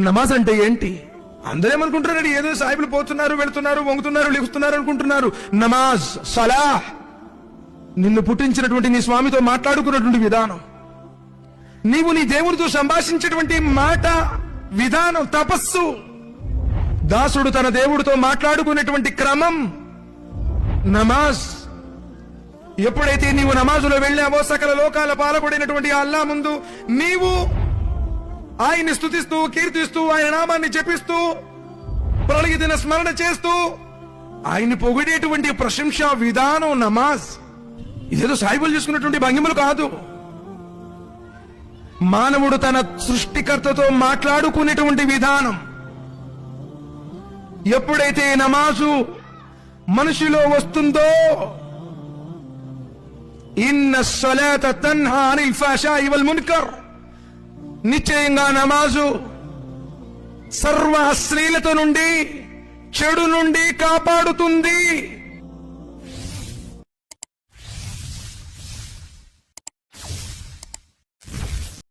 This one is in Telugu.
నమాజ్ అంటే ఏంటి? అందరూ ఏమనుకుంటున్నారండి ఏదో సాహిబులు పోతున్నారు వెళుతున్నారు వంగుతున్నారు లిగుతున్నారు అనుకుంటున్నారు. నమాజ్ సలాహ్ నిన్ను పుట్టించినటువంటి నీ స్వామితో మాట్లాడుకున్నటువంటి విధానం. నీవు నీ దేవుడితో సంభాషించేటువంటి మాట విధానం తపస్సు. దాసుడు తన దేవుడితో మాట్లాడుకునేటువంటి క్రమం నమాజ్. ఎప్పుడైతే నీవు నమాజులో వెళ్ళావో సకల లోకాల పాలకుడైనటువంటి అల్లా ముందు నీవు ఆయన్ని స్థుతిస్తూ కీర్తిస్తూ ఆయన నామాన్ని జపిస్తూ ప్రళయ దిన స్మరణ చేస్తూ ఆయన్ని పొగిడేటువంటి ప్రశంస విధానం నమాజ్. ఇదేదో సాయిబులు చేసుకున్నటువంటి భంగిమలు కాదు. మానవుడు తన సృష్టికర్తతో మాట్లాడుకునేటువంటి విధానం. ఎప్పుడైతే నమాజు మనిషిలో వస్తుందో ఇన్న సలాత తన్హా అనిల్ ఫాషా ఇవల్ మున్కర్. నిశ్చయంగా నమాజు సర్వ అశ్లీలత నుండి చెడు నుండి కాపాడుతుంది.